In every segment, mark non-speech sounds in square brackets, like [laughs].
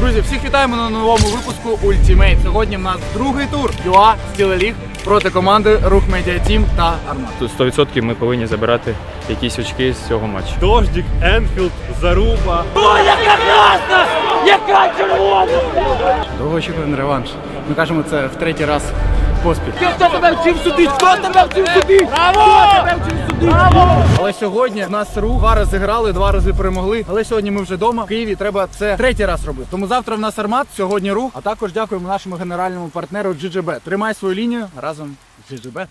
Друзі, всіх вітаємо на новому випуску Ultimate. Сьогодні в нас другий тур ЮА Стіле Ліг проти команди Рух Медіа Тім та Армат. Тут 100% ми повинні забирати якісь очки з цього матчу. Дождик, Енфілд, Заруба. О, яка! Яка червона? Довгочіку Довгоочікуваний реванш. Ми кажемо це в третій раз поспіль. Хто тебе вчив судити? Хто тебе вчив судити? Браво! Хто тебе вчив! Але сьогодні в нас рух два рази грали, два рази перемогли. Але сьогодні ми вже вдома в Києві. Треба це третій раз робити. Тому завтра в нас армат, сьогодні рух. А також дякуємо нашому генеральному партнеру GGB. Тримай свою лінію разом з GGB.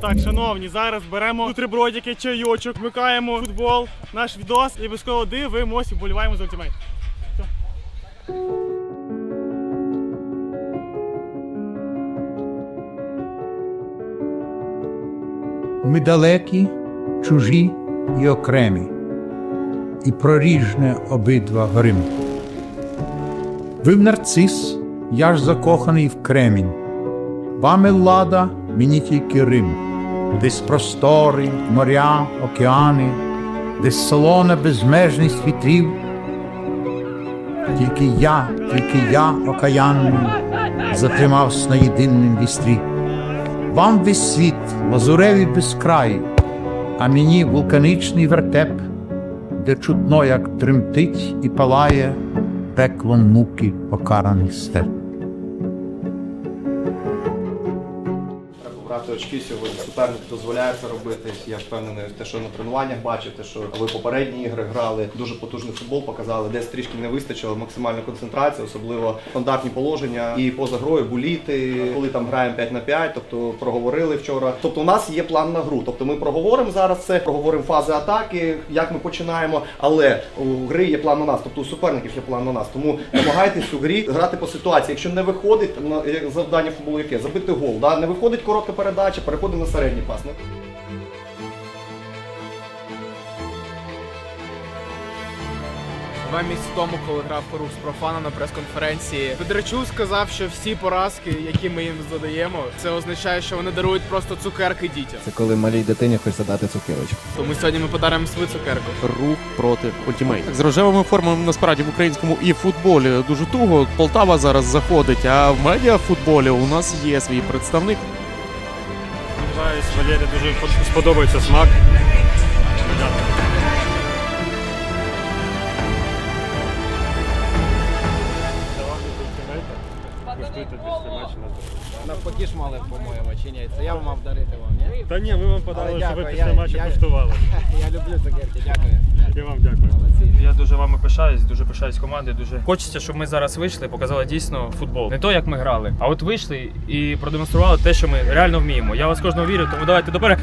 Так, шановні, зараз беремо бутербродики, чайочок, вмикаємо футбол, наш відос і обов'язково дивимося, вболіваємо за ультимейт. Ми далекі, чужі і окремі, і проріжне обидва горим. Ви в нарцис, я ж закоханий в кремінь. Вами лада, мені тільки Рим, десь простори, моря, океани, десь солона безмежність вітрів. Тільки я, тільки я, окаянний, затримався на єдинім вістрі. Вам весь світ лазуревий безкрай, а мені вулканічний вертеп, де чутно, як тремтить і палає пеклом муки покараний степ. Брати очки сьогодні. Суперник дозволяє це робити. Я впевнений, те, що на тренуваннях бачив, те, що ви попередні ігри грали, дуже потужний футбол показали, десь трішки не вистачило максимальної концентрації, особливо стандартні положення і поза грою буліти, коли там граємо 5 на 5, тобто проговорили вчора. Тобто у нас є план на гру. Тобто ми проговоримо зараз це, проговоримо фази атаки, як ми починаємо, але у гри є план на нас, тобто у суперників є план на нас. Тому намагайтесь у грі грати по ситуації. Якщо не виходить на завдання футболу, яке забити гол, да? не виходить коротка передача, переходимо на середній пас. Два місяці тому, коли грав рух з профана на прес-конференції, Федорчук сказав, що всі поразки, які ми їм задаємо, це означає, що вони дарують просто цукерки дітям. Це коли малій дитині хочеться дати цукерочку. Тому сьогодні ми подаримо свою цукерку. рух проти ультимейт. З рожевими формами насправді в українському і футболі дуже туго. Полтава зараз заходить, а в медіафутболі у нас є свій представник. Сподіваюсь, Валері дуже сподобається смак. Навпаки ж мали, по-моєму, чи ні? Це я вам мав дарити вам, ні? Та ні, ми вам подали, Але щоб ви дякую, після я- матчу я- куштували. [laughs] Я люблю цукерки, дякую. Я вам дякую. Молодці. Я дуже вами пишаюсь, дуже пишаюсь командою. Дуже хочеться, щоб ми зараз вийшли, показали дійсно футбол. Не то, як ми грали, а от вийшли і продемонстрували те, що ми реально вміємо. Я вас кожного вірю, тому давайте доперед.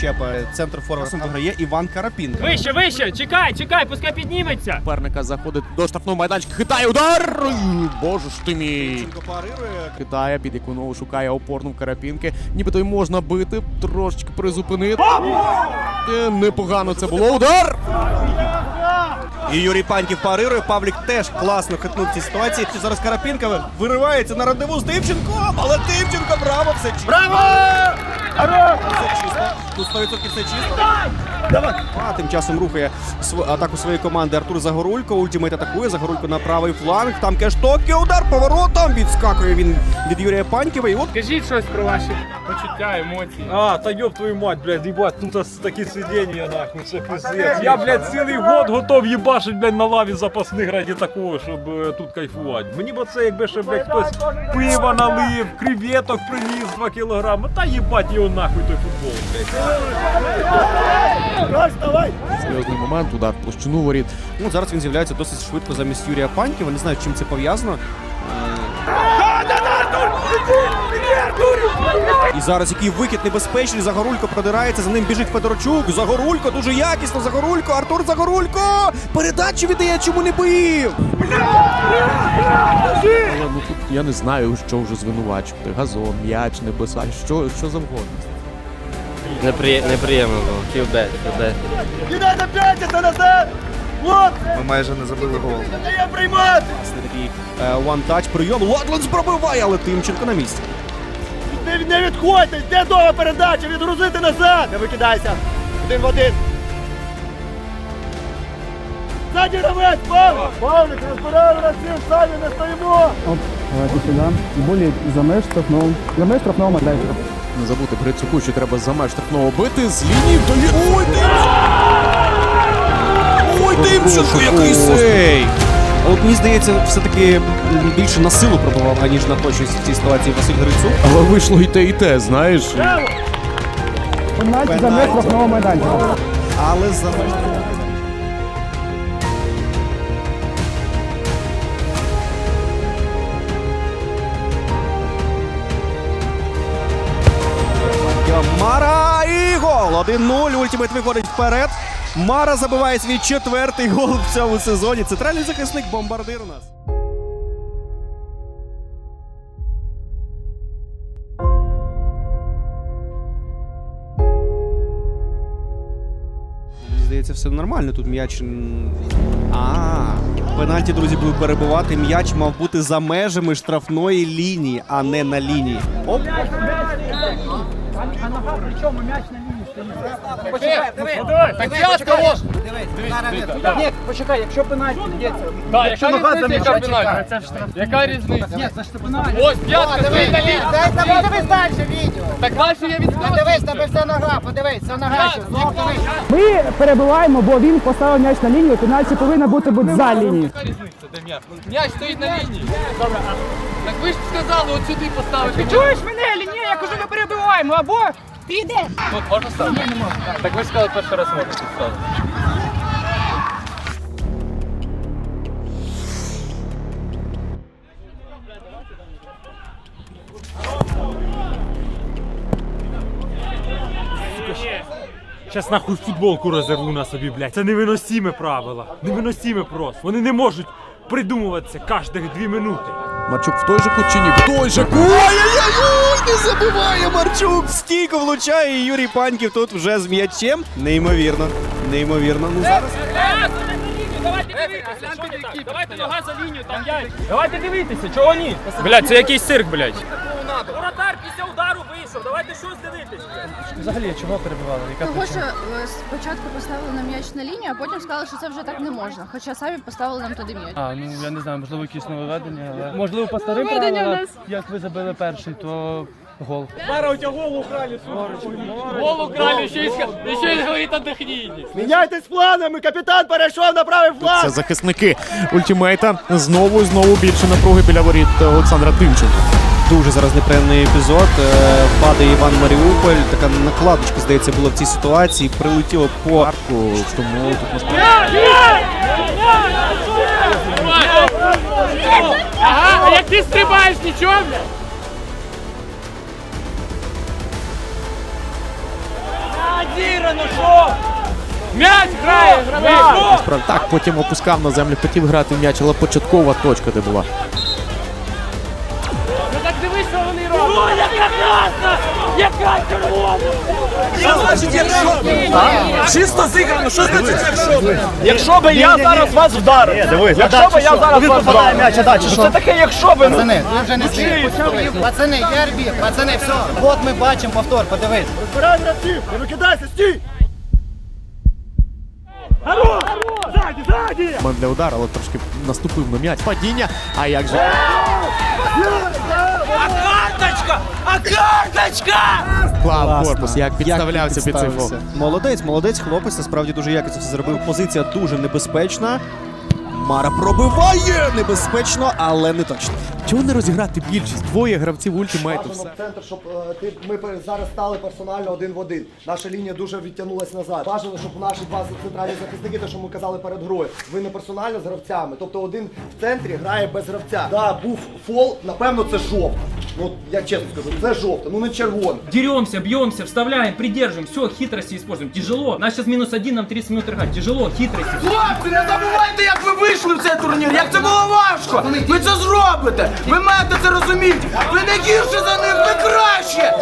Прищепа центр форвардом виграє Іван Карапін. Вище, вище! Чекай, чекай, пускай підніметься! Суперника заходить до штрафного майданчика, хитає удар! Ой, Боже ж ти мій! Парирує. Кидає, під ікону шукає опорну в карапінки. Нібито й можна бити, трошечки призупинити. Е, Непогано це було. Удар! І Юрій Паньків парирує. Павлік теж класно хитнув в цій ситуації. Зараз Карапінка виривається на рандеву з Тимченком, але Тимченко, браво, все. Браво! Тут 100% все чисто. Давай. А тим часом рухає атаку своєї команди Артур Загорулько. Ультимейт атакує. Загорулько на правий фланг. Там кештоки, удар поворотом. Відскакує він від Юрія Паньківа. І от Скажіть щось про ваші почуття, емоції. А, та ёб твою мать, блядь, ебать, тут такі сидіння, нахуй, це пиздец. Я, блядь, цілий год готов їбашить, блядь, на лаві запасних раді такого, щоб е, тут кайфувати. Мені б це, якби ще, блядь, хтось пива налив, креветок приніс 2 кілограми, та їбать його нахуй той футбол, блядь. Серйозний момент, удар в площину воріт. Ну, зараз він з'являється досить швидко замість Юрія Паньківа. Не знаю, з чим це пов'язано. І зараз який викид небезпечний. Загорулько продирається, за ним біжить Федорчук. Загорулько дуже якісно. Загорулько, Артур Загорулько! Передачу віддає, чому не бив? Але ну тут я не знаю, що вже звинувачувати. Газон, м'яч, небеса, що, що завгодно. Неприємно було. Філбет, філбет. Ми майже не забили гол. Власне такий е, one-touch прийом. Лодлендс пробиває, але Тимченко на місці. не, не відходьте! Де довга передача? Відгрузити назад! Не викидайся! Один в один! Ззаді гравець! Павлик! Павлик, розбираємо на цим, самі не стоїмо! Давайте сюди. Болі за меж штрафного. За меж штрафного майданчика. Не забути Грицюку, що треба за меж штрафного бити з лінії до лінії. Ой, Ой, Тимченко, який сей! А от мені здається, все-таки більше на силу пробував, аніж на точність в цій ситуації Василь Грицюк. Але вийшло і те, і те, знаєш. Пенальті за меж штрафного майданчика. Але за Мара 1-0. Ультимейт виходить вперед. Мара забиває свій четвертий гол в цьому сезоні. Центральний захисник бомбардир у нас. Здається, все нормально. Тут м'яч. А, пенальті, друзі, будуть перебувати. М'яч мав бути за межами штрафної лінії, а не на лінії. Оп. Ні, почекай, якщо пенальті б'ється. Так, якщо нога за м'яча пенальті. Яка різниця? Ні, це ж це пенальті. Ось п'ятка стоїть на лінії. Дай подивись далі відео. Так далі я відскочу. Подивись, тебе вся нога, подивись, вся нога ще. Знов дивись. Ми перебиваємо, бо він поставив м'яч на лінію, пенальті повинна бути бути за лінією. Яка різниця, де м'яч? М'яч стоїть на лінії. Добре. Так ви ж сказали от сюди поставити. Чуєш мене, лінія, я кажу, не перебиваємо, або піде. Тут можна ставити? Ні, не можна. Так ви сказали, перший раз можна тут ставити. Щас нахуй футболку розірву на собі, блядь. Це невиносіме правила. Невиносіме просто. Вони не можуть придумуватися кожних дві минути. Марчук в той же кучині. В той же кут! Ой-ой-ой, не забиває Марчук. Стійко влучає і Юрій Паньків тут вже з м'ячем. Неймовірно. Неймовірно. Ну зараз. Давайте нога за лінію, там я. Давайте дивитися, чого ні? Блядь, це якийсь цирк, блядь. Воротар Взагалі, чого перебивали? Яка Того, що е, спочатку поставили нам м'яч на лінію, а потім сказали, що це вже так не можна. Хоча самі поставили нам туди м'яч. А, ну я не знаю, можливо, якісь нововведення, але можливо по старим правилам, як ви забили перший, то гол. Гол украли, ще й ще й говорить о техніці. Міняйтесь планами, капітан перейшов на правий Це захисники ультимейта. Знову і знову більше напруги біля воріт Олександра Тимченка. Дуже зараз неприємний епізод. Е, Падає Іван Маріуполь. Така накладочка, здається, була в цій ситуації. Прилетіло по Арку, тому тут можна Ага, а як ти стрибаєш, нічого, блядь? Ну що? М'яч грає! Справді так, потім опускав на землю, хотів грати в м'яч, але початкова точка де була. Ну дивись, що вони роблять. О, яка красна! Яка червона! чисто зіграно. Що значить якщо? Якщо би я зараз вас вдарив, якщо би я зараз вас вдарив, м'яч, а далі що? це таке, якщо би ну. Пацани, ви вже не. Пацани, я арбір, пацани, все. От ми бачимо повтор, подивись. Збирай гравців, не викидайся, стій! Момент для удару, але трошки наступив на м'яч. Падіння. А як же? Клав корпус, як підставлявся під цей. Молодець, молодець, хлопець, насправді дуже якісно все зробив. Позиція дуже небезпечна. Мара пробиває небезпечно, але не точно. Чого не розіграти більшість? Двоє гравців ультимейту. Все. центр, щоб е, ти, ми пер- зараз стали персонально один в один. Наша лінія дуже відтягнулась назад. Бажано, щоб наші два центральні захисники, те, що ми казали перед грою, ви не персонально з гравцями. Тобто один в центрі грає без гравця. Да, був фол, напевно, це жовта. Ну, я чесно скажу, це жовта, ну не червона. Деремся, бьемся, вставляем, придерживаем, все, хитрости используем. Тяжело. Нас сейчас минус один, нам 30 минут играть. Тяжело, хитрости. Хлопці, не забувайте, як ви вийшли в цей турнір, як це було важко. Ви це зробите. Ви маєте це розуміти. Ви не гірше за них, ви краще.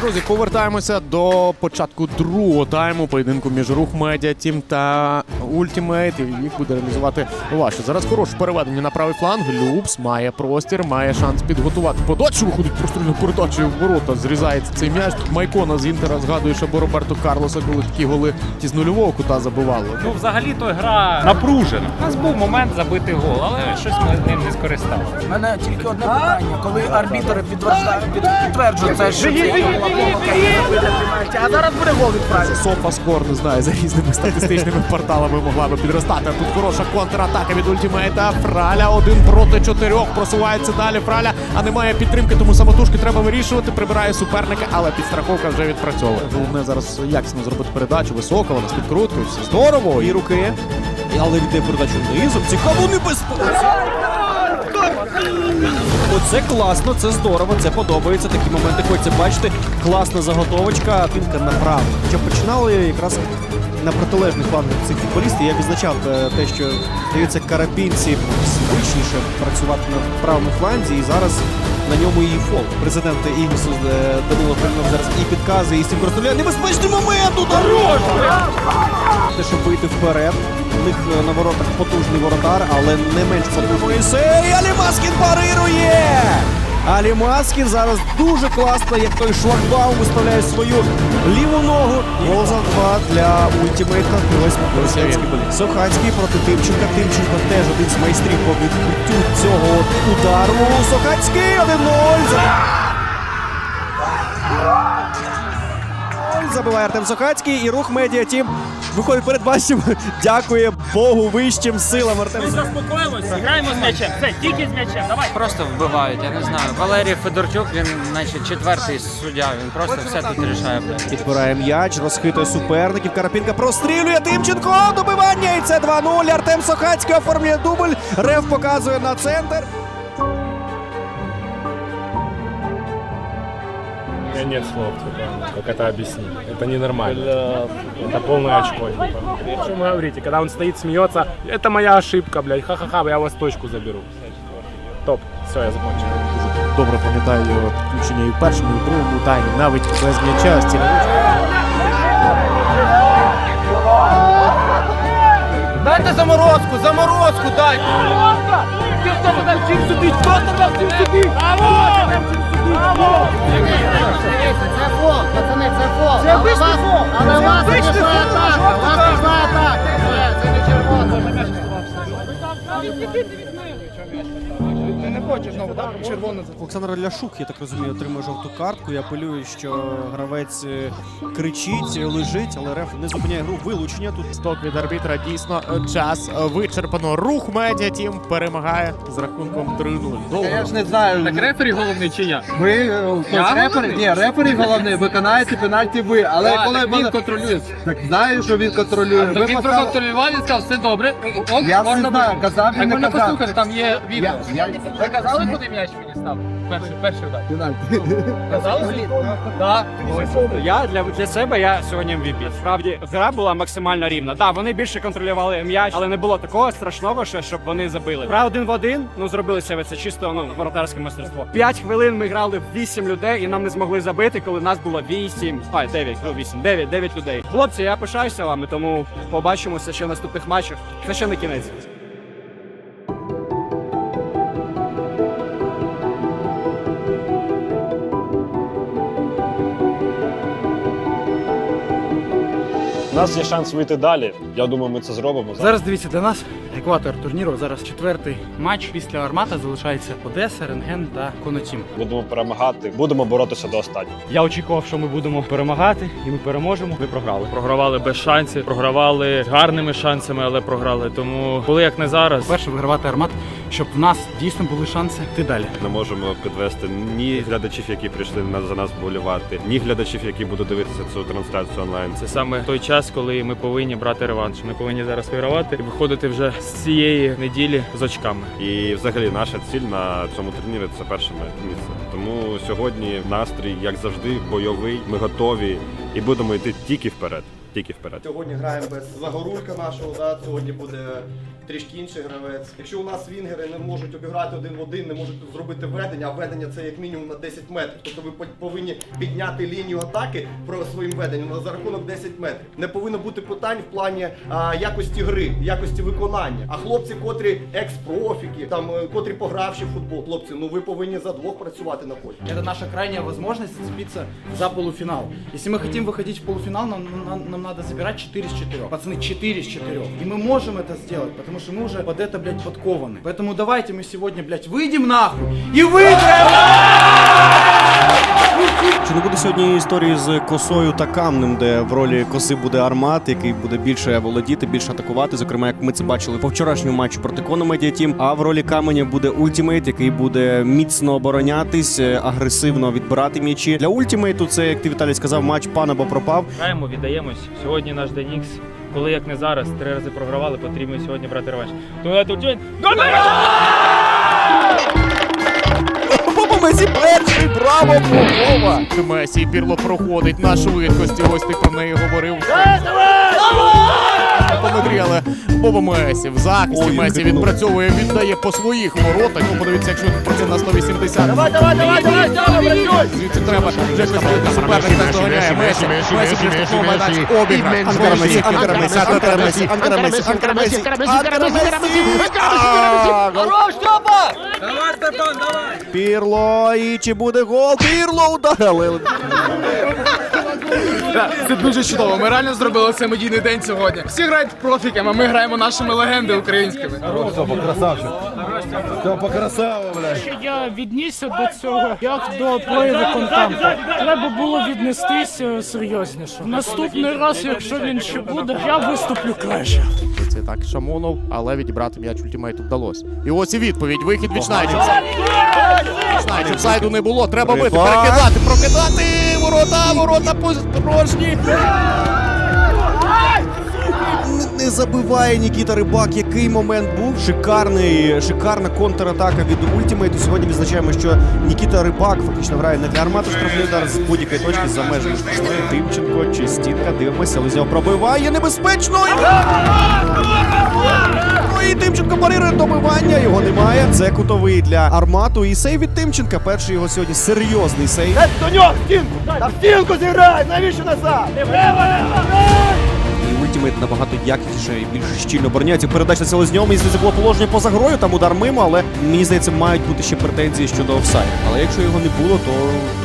Друзі, повертаємося до початку другого тайму поєдинку між рух медіа тім та ультимейт, і їх буде реалізувати важче. Зараз хороше переведення на правий фланг. Любс має простір, має шанс підготувати подачу. Виходить прострільну передачу в ворота. Зрізається цей м'яч. Майкона з Інтера згадує, що Роберто Карлоса, коли такі голи ті з нульового кута забивали. Ну, взагалі то гра напружена. У нас був момент забити гол, але щось ми ним не скористали. У мене тільки одне питання, коли арбітр підтверджує, підтверджує це, і а зараз буде гол від Софа скор не знаю, за різними статистичними порталами могла би підростати. А Тут хороша контратака від ультимейта. Фраля один проти чотирьох. Просувається далі. Фраля, а немає підтримки, тому самотужки треба вирішувати. Прибирає суперника, але підстраховка вже відпрацьовує. Головне зараз якісно зробити передачу. Високо, вона з підкруткою. Все здорово. Дві руки. Але віддає передачу низом. Цікаво небезпечно. Оце класно, це здорово, це подобається. Такі моменти хочеться бачити. Класна заготовочка, пінка направо. Хоча починали якраз на протилежних флангах цих футболістів. Я відзначав е, те, що здається, карабінці звичніше працювати на правому фланзі, і зараз на ньому і фол. Президент Ігісу е, Данило прийняв зараз і підкази, і цим користує. Небезпечний момент! Удар! Те, щоб вийти вперед. У них е, на воротах потужний воротар, але не менш потужний. Алімаскін парирує! Алімаскін зараз дуже класно, як той шлагбаум виставляє свою ліву ногу. Гол за два для ультимейта. Сохацький проти Тимченка. Тимченко теж один з майстрів по відбиттю цього удару. Сохацький 1-0. Забиває Артем Сохацький і рух медіа тім виходить перед бачимо. Дякує Богу вищим силам Артем Сохацький. Заспокоїмося, граємо з м'ячем. Все, тільки з м'ячем. Давай. Просто вбивають, я не знаю. Валерій Федорчук, він значить четвертий суддя. Він просто все тут рішає. Підбирає м'яч, розхитує суперників. Карапінка прострілює Тимченко. Добивання і це 2-0. Артем Сохацький оформлює дубль. Рев показує на центр. нет слов, типа, как это объяснить. Это ненормально. Это полное очко. Типа. О чем вы говорите? Когда он стоит, смеется, это моя ошибка, блядь, ха-ха-ха, я вас точку заберу. Топ. Все, я закончил. Добре пам'ятаю його підключення і в першому, і в другому таймі, навіть без м'яча стіляночку. Дайте заморозку, заморозку дайте! Хто тебе вчив судити? Хто тебе вчив Браво! Це фол, пацани, це фол. Це обичний фол. Але у вас пішла атака, у вас пішла атака. Це не червона. Ти не хочеш знову, так? Червоно за Олександр Ляшук, я так розумію, отримує жовту картку. Я апелюю, що гравець е, кричить, лежить, але реф не зупиняє гру. Вилучення тут. Сток від арбітра дійсно е, час е, вичерпано. Рух медіа тім перемагає з рахунком 3-0. Довго. не знаю. Так рефері головний чи я? Ви хтось рефері? Ні, рефері головний, виконаєте пенальті ви. Але коли він контролює. Так знаю, що він контролює. Ви Він поставили- проконтролював, він сказав, все добре. Ок, Я можна не знаю, казав він, Так не казав. послухати, там є відео. Я- я- Ви казали, куди м'яч мені став? Перший, перший удар. Пенальті. Казали? Так. Я для, для себе я сьогодні MVP. Справді гра була максимально рівна. Так, вони більше контролювали м'яч, але не було такого страшного, що щоб вони забили. Гра один в один. Ну зробили себе це чисто ну воротарське мастерство. П'ять хвилин ми грали в вісім людей, і нам не змогли забити, коли нас було вісім. А, дев'ять, ну вісім, дев'ять, дев'ять людей. Хлопці, я пишаюся вами, тому побачимося ще в наступних матчах. Це ще не кінець. Нас є шанс вийти далі. Я думаю, ми це зробимо. Зараз дивіться для нас екватор турніру. Зараз четвертий матч після Армата залишається Одеса, Рентген та Конотім. Будемо перемагати, будемо боротися до останнього. Я очікував, що ми будемо перемагати, і ми переможемо. Ми програли. Програвали без шансів, програвали з гарними шансами, але програли. Тому коли як не зараз. Перше вигравати Армат, щоб в нас дійсно були шанси йти далі. Не можемо підвести ні глядачів, які прийшли на- за нас болювати, ні глядачів, які будуть дивитися цю трансляцію онлайн. Це саме той час, коли ми повинні брати реванш. Ми повинні зараз вигравати і виходити вже з цієї неділі з очками. І взагалі наша ціль на цьому турнірі це перше місце. Тому сьогодні настрій, як завжди, бойовий. Ми готові і будемо йти тільки вперед. Тільки вперед. Сьогодні граємо без Загорулька нашого, да? сьогодні буде трішки інший гравець. Якщо у нас вінгери не можуть обіграти один в один, не можуть зробити ведення, а ведення це як мінімум на 10 метрів. Тобто ви по- повинні підняти лінію атаки про своїм веденням за рахунок 10 метрів. Не повинно бути питань в плані а, якості гри, якості виконання. А хлопці, котрі екс-профіки, там е, котрі погравші в футбол, хлопці, ну ви повинні за двох працювати на полі. Это наша крайняя возможность зацепиться за полуфинал. Если мы хотим выходить в полуфинал, нам, нам, нам надо забирать 4 с 4. Пацаны, 4 с 4. И мы можем это сделать, потому что мы уже под это, блядь, подкованы. Поэтому давайте мы сегодня, блядь, выйдем нахуй и выиграем! Чи не буде сьогодні історії з косою та камнем, де в ролі коси буде армат, який буде більше володіти, більше атакувати, зокрема, як ми це бачили по вчорашньому матчу проти Кона Медіа Тім. А в ролі каменя буде ультімейт, який буде міцно оборонятись, е, агресивно відбирати м'ячі. Для ультімейту це, як ти Віталій сказав, матч пан або пропав. Граємо, віддаємось. Сьогодні наш день Ікс. коли як не зараз, три рази програвали, потрібно сьогодні брати реванш. Тому давайте ультимейт. Месі перший, браво, Попова! Месі Пірло проходить на швидкості. Ось ти про неї говорив. Помедріли Боба Месі в захисті. Месі відпрацьовує, віддає по своїх воротах. Ну, подивіться, якщо тут працює на 180. Давай, давай, давай, давай, давай, Звідси треба вже вийти. Суперник наздоганяє Месі. Месі біля штрафного майданчика. Обіг. Анкара Месі, Анкара Месі, Анкара Месі, Анкара Месі, Анкара Месі, Анкара Месі! Хорош, Степа! Пірло, і чи буде гол? Пірло Це дуже чудово. Ми реально зробили цей медійний день сьогодні. Всі грають профіками, а ми граємо нашими легенди українськими. Я віднісся до цього як до прояву контенту. Треба було віднестися серйозніше. Наступний раз, якщо він ще буде, я виступлю краще. Це так Шамонов, але відібрати м'яч ультимейту вдалося. І ось і відповідь. Вихід Вічнайчук. Вічнайчук. Офсайду не було. Треба бити, Рибак. перекидати, прокидати. Ворота, ворота порожні. Не- забиває Нікіта Рибак. Який момент був? Шикарний, шикарна контратака від ультимейту. Сьогодні відзначаємо, що Нікіта Рибак фактично грає не для армати штрафний удар з будь-якої точки за межами штрафної. Тимченко чи стінка. Дивимося, Лизяв пробиває небезпечно. Ну і Тимченко парирує добивання. Його немає. Це кутовий для армату. І сейв від Тимченка. Перший його сьогодні серйозний сейв. До нього, стінку! Стінку зіграй! Навіщо назад? Ультимейт набагато якісніше і більш щільно обороняється. Передача Селезньов, мені здається, було положення поза грою, там удар мимо, але мені здається, мають бути ще претензії щодо офсайду. Але якщо його не було, то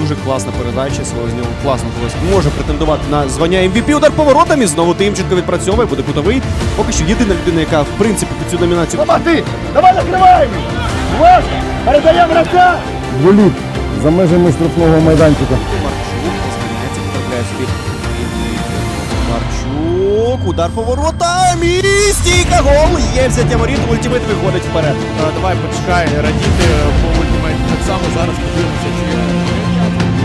дуже класна передача. Селезньов класно колись може претендувати на звання MVP. Удар поворотом і знову Тимченко відпрацьовує, буде кутовий. Поки що єдина людина, яка в принципі під цю номінацію Степа! Давай накриваємо! Передаємо гравця! Воліт за межами штрафного майданчика. Марчук, удар і стійка гол. Є взяття воріт, ультимейт виходить вперед. А, Давай почекай, радіти по ультимейту. Так само зараз подивимося. чи-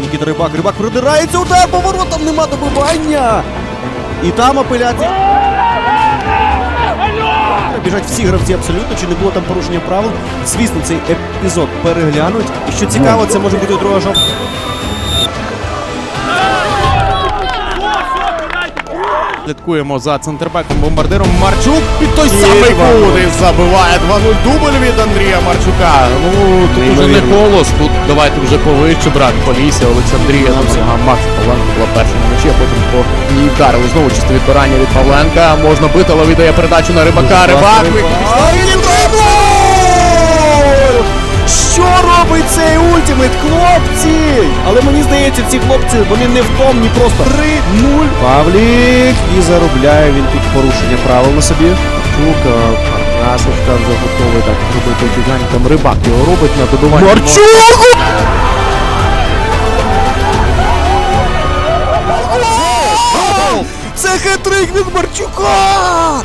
Нікіта Рибак. Рибак продирається, удар поворотом, нема добивання. І там апеляція. Біжать всі гравці абсолютно, чи не було там порушення правил. Звісно, цей епізод переглянуть. І що цікаво, це може бути друга жовта. Слідкуємо за центрбеком бомбардиром Марчук під той І самий кут і забиває 2-0 дубль від Андрія Марчука. Ну тут уже не колос, тут давайте вже повище брат Полісся, Олександрія. Там всього Макс Павленко була перша на мечі, а потім по ній вдарили. Знову чисте відбирання від Павленка. Можна бити, але віддає передачу на рибака. Рибак. Що робить цей ультимейт, хлопці? Але мені здається, ці хлопці вони не втомні, просто 3-0. Павлік і заробляє він тут порушення правил на собі. Чук, Парнасовка вже готовий так робити гігань. Там рибак його робить на додування. Марчук! Це хитрик від Марчука!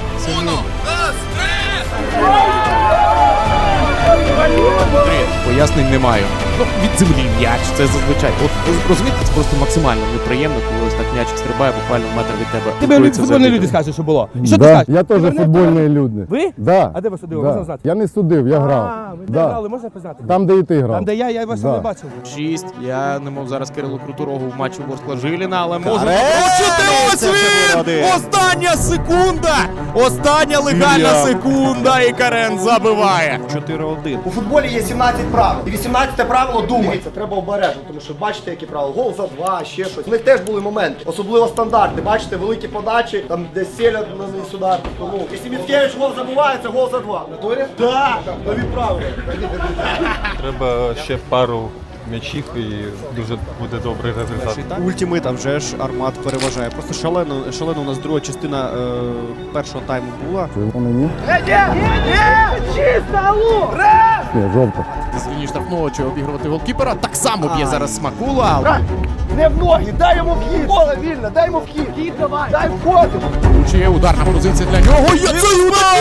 Пояснень немає. Ну, від землі м'яч, це зазвичай. От розумієте, це просто максимально неприємно, коли ось так м'ячик стрибає буквально метр від тебе. Тебе футбольні люди скажуть, що було. І що ти Да, скажеш? я теж футбольний люди. Ви? Да. А де ви судили? Да. Можна знати? Я не судив, я грав. А, ви де Да. грали, можна познати? Там, де і ти грав. Там, де я, я вас Да. не бачив. Шість. Я не мов зараз Кирилу Круторогу в матчі Ворскла Жиліна, але можу побачити ось він! Остання секунда! Остання легальна секунда, і Карен забиває. 4-1. У футболі є 17 правил. І 18 правило думай. Це треба обережно, тому що бачите, які правила. Гол за два, ще щось. У них теж були моменти, особливо стандарти. Бачите, великі подачі, там десь селять на низ удар. Тому, якщо Міцкевич гол забуває, це гол за два. Натурі? Так, нові правила. Треба ще пару м'ячів і дуже буде добрий результат. Ультимейт, а вже ж Армат переважає. Просто шалено, шалено у нас друга частина е, першого тайму була. Червоний ні? Чисто, алло! Ні, жовта. З лінії штрафного чи обігрувати голкіпера. Так само б'є зараз Смакула. Не в ноги, дай йому вхід. Поле вільно, дай йому вхід. Вхід давай. Дай входимо. Влучує ударна позиція для нього. Є цей удар!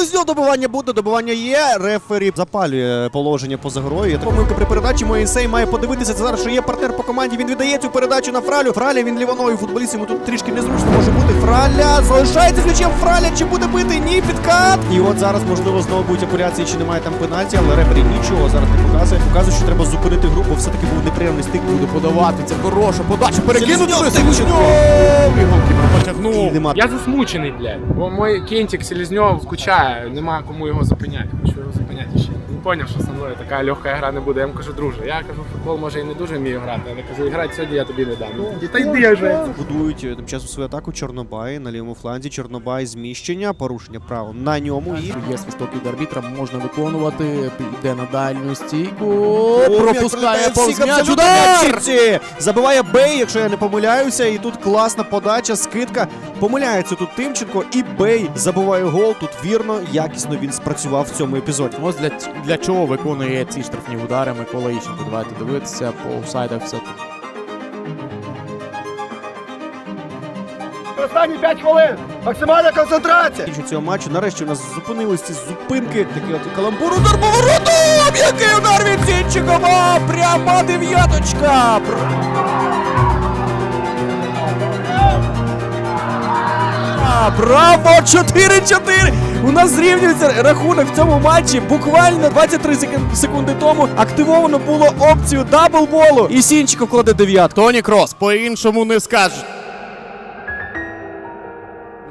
Ось його добивання буде, добивання є. Рефері запалює положення поза грою. Є помилка при передачі. Моїсей має подивитися це зараз, що є партнер по команді. Він віддає цю передачу на Фралю. Фраля він лівоногий футболіст. Йому тут трішки незручно може бути. Фраля залишається з м'ячем. Фраля чи буде бити? Ні, підкат. І от зараз можливо знову будуть апеляції, чи немає там пенальті, але рефері нічого зараз не показує. Показує, що треба зупинити гру, бо все-таки був неприємний стик. Буде подавати. Це хороша подача. Перекинути. Селезньов, Селезньов! І потягнув. Я засмучений, блядь. Бо мой кентик Селезньов скучає, нема кому його зупиняти. Хочу його зупиняти ще. Поняв, що зі мною така легка гра не буде. Я йому кажу, друже, я кажу, футбол може і не дуже вмію грати, але кажу, грати сьогодні я тобі не дам. Та йди вже. Будують е, тим часом свою атаку Чорнобай на лівому фланзі. Чорнобай зміщення, порушення права на ньому і Є свісток від арбітра, можна виконувати. Йде на дальню стійку. Пропускає повз м'яч. Удар! Забиває Бей, якщо я не помиляюся. І тут класна подача, скидка. Помиляється тут Тимченко, і Бей забиває гол. Тут вірно, якісно він спрацював в цьому епізоді. Ось для, для чого виконує ці штрафні удари Микола Іщенко. Давайте дивитися по офсайдах все тут. Останні 5 хвилин. Максимальна концентрація. Кінчу цього матчу. Нарешті у нас зупинились ці зупинки. Такий от каламбур, удар поворотом! Який удар від Зінчикова! Пряма дев'яточка! Браво! 4-4! У нас зрівнюється рахунок в цьому матчі. Буквально 23 секунди тому активовано було опцію даблболу. І Сінчиков кладе дев'ятку. Тоні Крос, по-іншому не скажеш.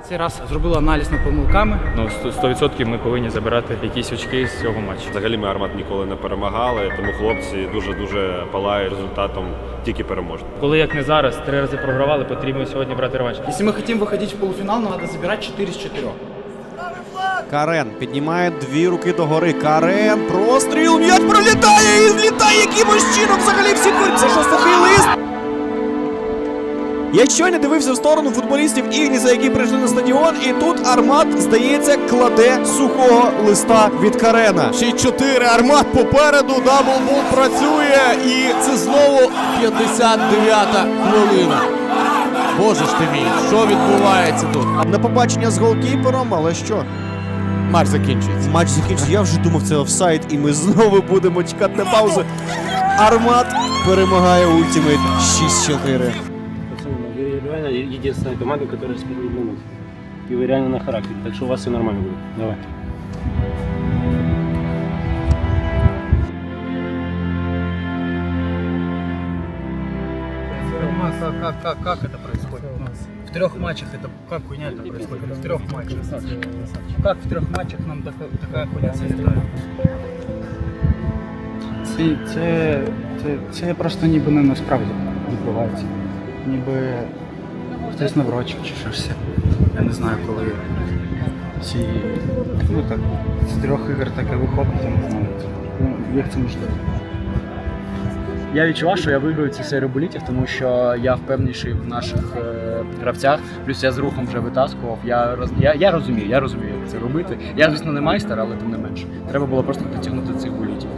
Цей раз зробили аналіз над помилками. Ну, 100% ми повинні забирати якісь очки з цього матчу. Взагалі ми армат ніколи не перемагали, тому хлопці дуже-дуже палають результатом тільки переможним. Коли як не зараз, три рази програвали, потрібно сьогодні брати реванш. Если мы хотим выходить в полуфинал, надо забирать 4 с 4. Карен піднімає дві руки догори. Карен, простріл, м'яч пролітає і влітає якимось чином взагалі всі творять. Це що сухий лист? Я щойно дивився в сторону футболістів Ігніса, які прийшли на стадіон, і тут Армат, здається, кладе сухого листа від Карена. 6-4, армат попереду, даблбол працює, і це знову 59-та хвилина. Боже ж ти мій, що відбувається тут? На побачення з голкіпером, але що? Матч закінчується. Матч закінчився. Я вже думав, це офсайд, і ми знову будемо чекати на паузу. Армат перемагає ультимейт 6-4. Вы реально единственная команда, которая с первых минут. И вы реально на характере. Так что у вас все нормально будет. Давай. Как, как, как, как это происходит? В трех матчах это как хуйня это происходит? В трех матчах. Как в трех матчах нам така, така хуйня залітає? Це, це, це, це просто ніби не насправді відбувається. Ніби хтось наврочив чи щось. Я не знаю, коли ці ну так, з трьох ігор таке виходить, я не знаю. Ну, як це можливо? Я відчував, що я виграю цю серію болітів, тому що я впевніший в наших е, гравцях. Плюс я з рухом вже витаскував. Я, роз, я, я розумію, я розумію, як це робити. Я, звісно, не майстер, але тим не менше. Треба було просто дотягнути цих болітів.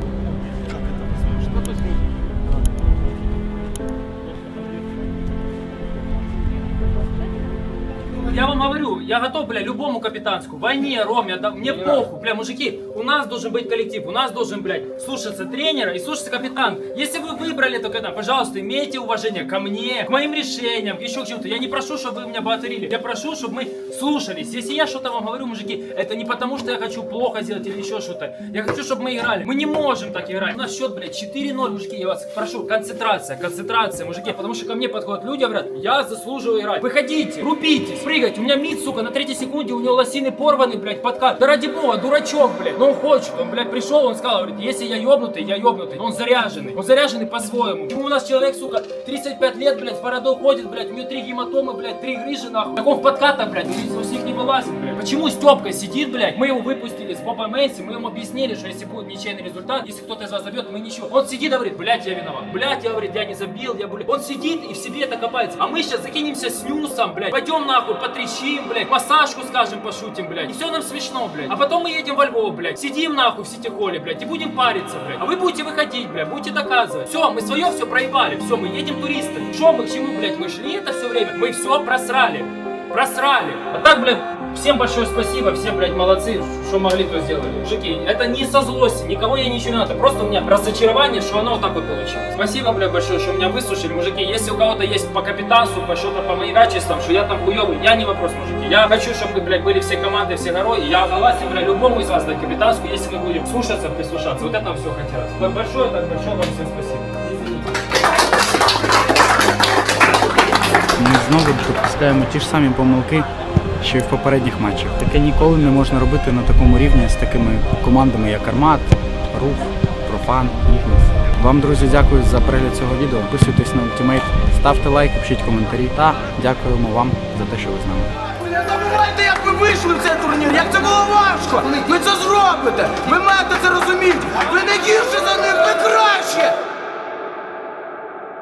Я вам говорю, Я готов, бля, любому капитанскую. Войне, Ром, я дам, мне похуй, бля, мужики, у нас должен быть коллектив, у нас должен, блядь, слушаться тренера и слушаться капитан. Если вы выбрали это капитан, пожалуйста, имейте уважение ко мне, к моим решениям, еще к чему-то. Я не прошу, чтобы вы меня боготворили, я прошу, чтобы мы слушались. Если я что-то вам говорю, мужики, это не потому, что я хочу плохо сделать или еще что-то. Я хочу, чтобы мы играли. Мы не можем так играть. У нас счет, блядь, 4-0, мужики, я вас прошу, концентрация, концентрация, мужики, потому что ко мне подходят люди, говорят, я заслуживаю играть. Выходите, рубитесь, прыгайте. У меня мид, сука, на третьей секунде, у него лосины порваны, блядь, подкат. Да ради бога, дурачок, блядь. Но он хочет, он, блядь, пришел, он сказал, говорит, если я ёбнутый, я ёбнутый. Но он заряженный, он заряженный по-своему. Почему у нас человек, сука, 35 лет, блядь, с бородой ходит, блядь, у него три гематомы, блядь, три грыжи, нахуй. Так он блядь, он с них не вылазит, блядь. Почему Степка сидит, блядь, мы его выпустили с Бобом Месси, мы ему объяснили, что если будет ничейный результат, если кто-то из вас забьет, мы ничего. Он сидит говорит, блядь, я виноват. Блядь, я, говорит, я не забил, я, блядь. Он сидит и в себе это копается. А мы сейчас закинемся с нюсом, блядь. Пойдем нахуй, потрещим, блядь. Массажку скажем, пошутим, блядь. И все нам смешно, блядь. А потом мы едем во Львов, блядь. Сидим нахуй в сити-холле, блядь, и будем париться, блядь. А вы будете выходить, блядь, будете доказывать. Все, мы свое все проебали. Все, мы едем туристами. Что мы к чему, блядь, мы шли это все время? Мы все просрали. Просрали. А так, блядь, всем большое спасибо, все, блядь, молодцы, что могли, то сделали. Мужики, это не со злости, никого я ничего не надо. Просто у меня разочарование, что оно вот так вот получилось. Спасибо, блядь, большое, что меня выслушали. Мужики, если у кого-то есть по капитанству, по что-то по моим качествам, что я там хуёвый, я не вопрос, мужики. Я хочу, чтобы, блядь, были все команды, все горой. И я согласен, блядь, любому из вас дать капитанскую, если мы будем слушаться, прислушаться. Вот это все хотелось. Большое, так большое вам всем спасибо. знову допускаємо ті ж самі помилки, що і в попередніх матчах. Таке ніколи не можна робити на такому рівні з такими командами, як Армат, Руф, Профан, Ігнес. Вам, друзі, дякую за перегляд цього відео. Підписуйтесь на Ultimate, ставте лайк, пишіть коментарі та дякуємо вам за те, що ви з нами. Ну, не вийшли в цей турнір, як це було важко! Ви це зробите! Ви маєте це розуміти! Ви не гірше за них, ви краще!